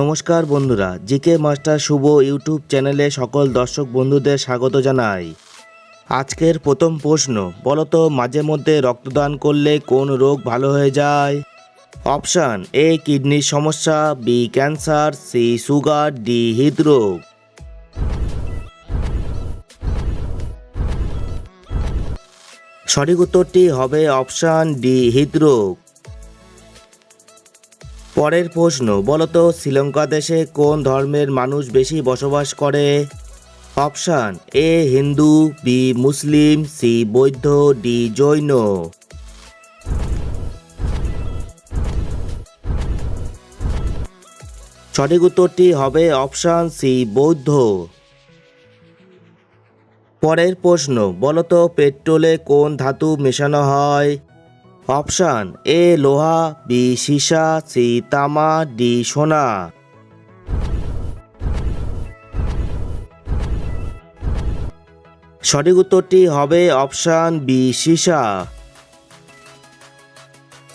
নমস্কার বন্ধুরা, GK master শুভ YouTube চ্যানেলে সকল দর্শক বন্ধুদের স্বাগত জানাই। আজকের প্রথম প্রশ্ন, বলতো মাঝে মধ্যে রক্তদান করলে কোন রোগ ভালো হয়ে যায়? অপশান, এ কিডনির সমস্যা, B cancer, C sugar, D হৃদরোগ। সঠিক উত্তরটি হবে অপশান ডি হৃদরোগ। পরের প্রশ্ন, বলতো শ্রীলঙ্কা দেশে কোন ধর্মের মানুষ বেশি বসবাস করে? Option, A Hindu, B Muslim, C বৌদ্ধ, ডি জৈন। সঠিক উত্তরটি হবে অপশান সি, বৌদ্ধ। পরের প্রশ্ন, বলতো পেট্রোলে কোন ধাতু মেশানো হয়? অপশান এ, লোহা, বি, সীসা, সি, তামা, ডি, সোনা। সঠিক উত্তরটি হবে অপশান বি, সীসা।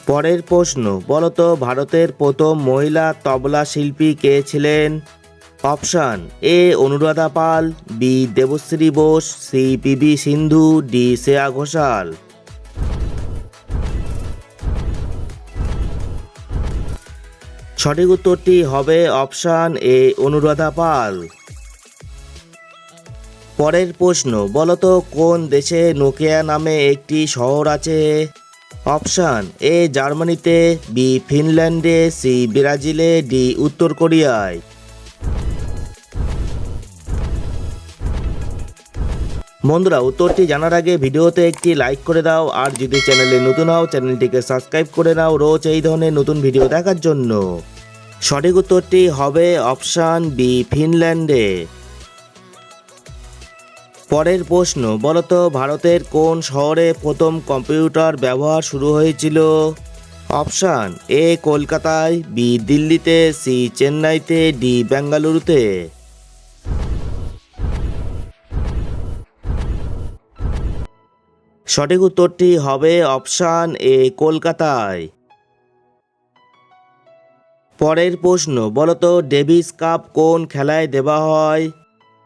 পরের প্রশ্ন, বলতো ভারতের প্রথম মহিলা তবলা শিল্পী কে ছিলেন? Option A, Anuradha Paul, B, Debashree Bose, C P V Sindhu, D, Shreya Ghoshal. সঠিক উত্তরটি হবে অপশান এ, অনুরাধা পাল। পরের প্রশ্ন, বলতো কোন দেশে নোকিয়া নামে একটি শহর আছে? অপশান এ, জার্মানিতে, বি, ফিনল্যান্ডে, সি, ব্রাজিলে, ডি, উত্তর কোরিয়ায়। বন্ধুরা, উত্তরটি জানার আগে ভিডিওতে একটি লাইক করে দাও, আর যদি চ্যানেলে নতুন হও চ্যানেলটিকে সাবস্ক্রাইব করে নাও। রোজ এই ধরনের নতুন ভিডিও দেখার জন্য। সঠিক উত্তরটি হবে অপশান বি ফিনল্যান্ডে পরের প্রশ্ন, বলতো ভারতের কোন শহরে প্রথম কম্পিউটার ব্যবহার শুরু হয়েছিল? অপশান এ কলকাতায় বি দিল্লিতে সি চেন্নাইতে ডি বেঙ্গালুরুতে। সঠিক উত্তরটি হবে অপশান এ, কলকাতায়। পরের প্রশ্ন, বলতো ডেভিস কাপ কোন খেলায় দেওয়া হয়?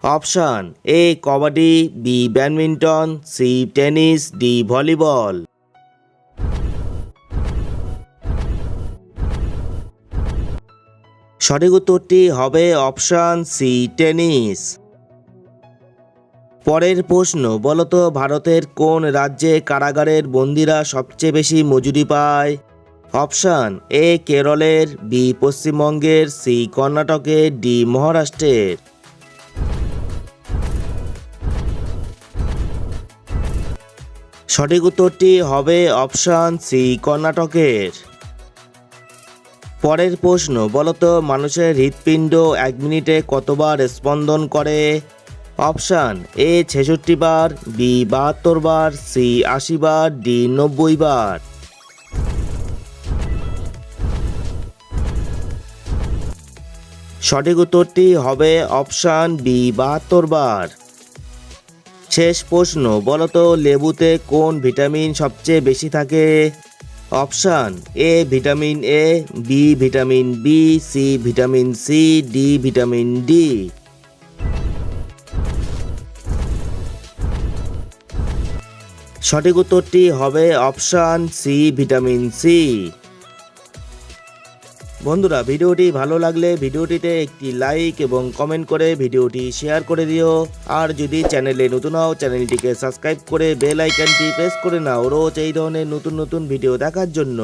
Option A, kabaddi, B, badminton, C, tennis, D, volleyball. সঠিক উত্তরটি হবে অপশান সি, টেনিস। পরের প্রশ্ন, বলতো ভারতের কোন রাজ্যে কারাগারের বন্দিরা সবচেয়ে বেশি মজুরি পায়? অপশান, এ কেরলের, বি পশ্চিমবঙ্গের, সি কর্ণাটকের, ডি মহারাষ্ট্রের। সঠিক উত্তরটি হবে অপশান, সি কর্ণাটকের। পরের প্রশ্ন, বলতো মানুষের হৃৎপিণ্ড এক মিনিটে কতবার স্পন্দন করে? অপশান এ, ছেষট্টি বার, বি, বাহাত্তর বার, সি, আশি বার, ডি, নব্বই বার। সঠিক উত্তরটি হবে অপশান বি, বাহাত্তর বার। শেষ প্রশ্ন বলতো লেবুতে কোন ভিটামিন সবচেয়ে বেশি থাকে? Option A, vitamin A, B, vitamin B, C, vitamin C, D, vitamin D. সঠিক উত্তরটি হবে অপশান সি, ভিটামিন সি। বন্ধুরা, ভিডিওটি ভালো লাগলে ভিডিওটিতে একটি লাইক এবং কমেন্ট করে ভিডিওটি শেয়ার করে দিও। আর যদি চ্যানেলে নতুন হও, চ্যানেলটিকে সাবস্ক্রাইব করে বেল আইকনটি প্রেস করে নাও। রোজ এই ধরনের নতুন নতুন ভিডিও দেখার জন্য।